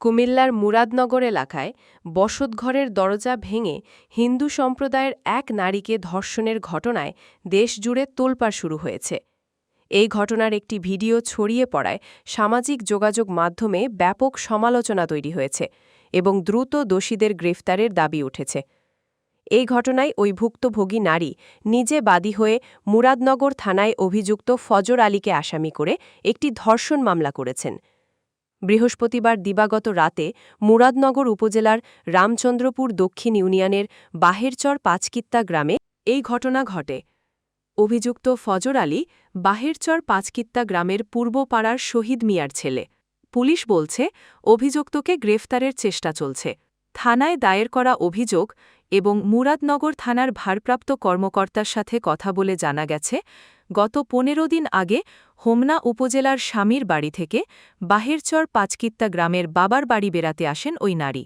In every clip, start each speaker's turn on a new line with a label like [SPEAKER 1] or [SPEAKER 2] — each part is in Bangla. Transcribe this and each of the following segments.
[SPEAKER 1] কুমিল্লার মুরাদনগর এলাকায় বসতঘরের দরজা ভেঙে হিন্দু সম্প্রদায়ের এক নারীকে ধর্ষণের ঘটনায় দেশজুড়ে তোলপাড় শুরু হয়েছে। এই ঘটনার একটি ভিডিও ছড়িয়ে পড়ায় সামাজিক যোগাযোগ মাধ্যমে ব্যাপক সমালোচনা তৈরি হয়েছে এবং দ্রুত দোষীদের গ্রেফতারের দাবি উঠেছে। এই ঘটনায় ওই ভুক্তভোগী নারী নিজে বাদী হয়ে মুরাদনগর থানায় অভিযুক্ত ফজর আলীকে আসামি করে একটি ধর্ষণ মামলা করেছেন। বৃহস্পতিবার দিবাগত রাতে মুরাদনগর উপজেলার রামচন্দ্রপুর দক্ষিণ ইউনিয়নের বাহেরচর পাঁচকিত্তা গ্রামে এই ঘটনা ঘটে। অভিযুক্ত ফজর আলী বাহেরচর পাঁচকিত্তা গ্রামের পূর্বপাড়ার শহীদ মিয়ার ছেলে। পুলিশ বলছে, অভিযুক্তকে গ্রেফতারের চেষ্টা চলছে। থানায় দায়ের করা অভিযোগ এবং মুরাদনগর থানার ভারপ্রাপ্ত কর্মকর্তার সাথে কথা বলে জানা গেছে গত পনেরো দিন আগে হোমনা উপজেলার স্বামীর বাড়ি থেকে বাহেরচর পাঁচকিত্তা গ্রামের বাবার বাড়ি বেড়াতে আসেন ওই নারী।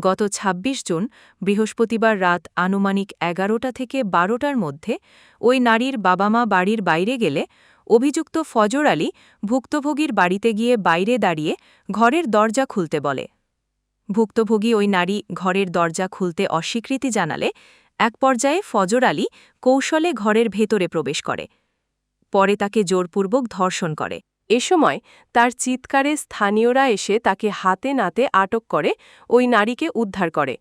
[SPEAKER 1] গত ২৬ জুন বৃহস্পতিবার রাত আনুমানিক এগারোটা থেকে বারোটার মধ্যে ওই নারীর বাবা মা বাড়ির বাইরে গেলে অভিযুক্ত ফজর আলী ভুক্তভোগীর বাড়িতে গিয়ে বাইরে দাঁড়িয়ে ঘরের দরজা খুলতে বলে। ভুক্তভোগী ওই নারী ঘরের দরজা খুলতে অস্বীকৃতি জানালে এক পর্যায়ে ফজর আলী কৌশলে ঘরের ভেতরে প্রবেশ করে। পরে তাকে জোরপূর্বক ধর্ষণ করে। এ সময় তার চিৎকারে স্থানীয়রা এসে তাকে হাতে নাতে আটক করে, ওই নারীকে উদ্ধার করে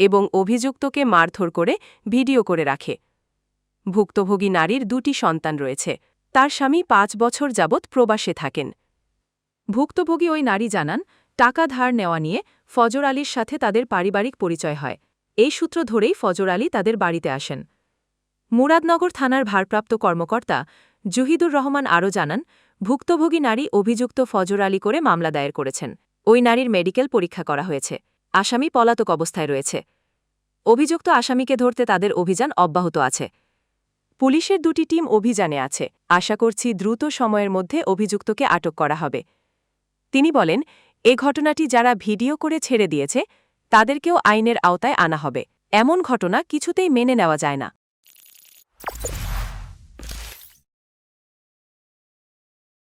[SPEAKER 1] এবং অভিযুক্তকে মারধর করে ভিডিও করে রাখে। ভুক্তভোগী নারীর দুটি সন্তান রয়েছে। তার স্বামী পাঁচ বছর যাবৎ প্রবাসে থাকেন। ভুক্তভোগী ওই নারী জানান, টাকা ধার নেওয়া নিয়ে ফজর আলীর সাথে তাদের পারিবারিক পরিচয় হয়। এই সূত্র ধরেই ফজর আলী তাদের বাড়িতে আসেন। মুরাদনগর থানার ভারপ্রাপ্ত কর্মকর্তা জুহিদুর রহমান আরও জানান, ভুক্তভোগী নারী অভিযুক্ত ফজর আলী করে মামলা দায়ের করেছেন। ওই নারীর মেডিকেল পরীক্ষা করা হয়েছে। আসামি পলাতক অবস্থায় রয়েছে। অভিযুক্ত আসামিকে ধরতে তাদের অভিযান অব্যাহত আছে। পুলিশের দুটি টিম অভিযানে আছে। আশা করছি দ্রুত সময়ের মধ্যে অভিযুক্তকে আটক করা হবে। তিনি বলেন, এ ঘটনাটি যারা ভিডিও করে ছেড়ে দিয়েছে তাদেরকেও আইনের আওতায় আনা হবে। এমন ঘটনা কিছুতেই মেনে নেওয়া যায় না।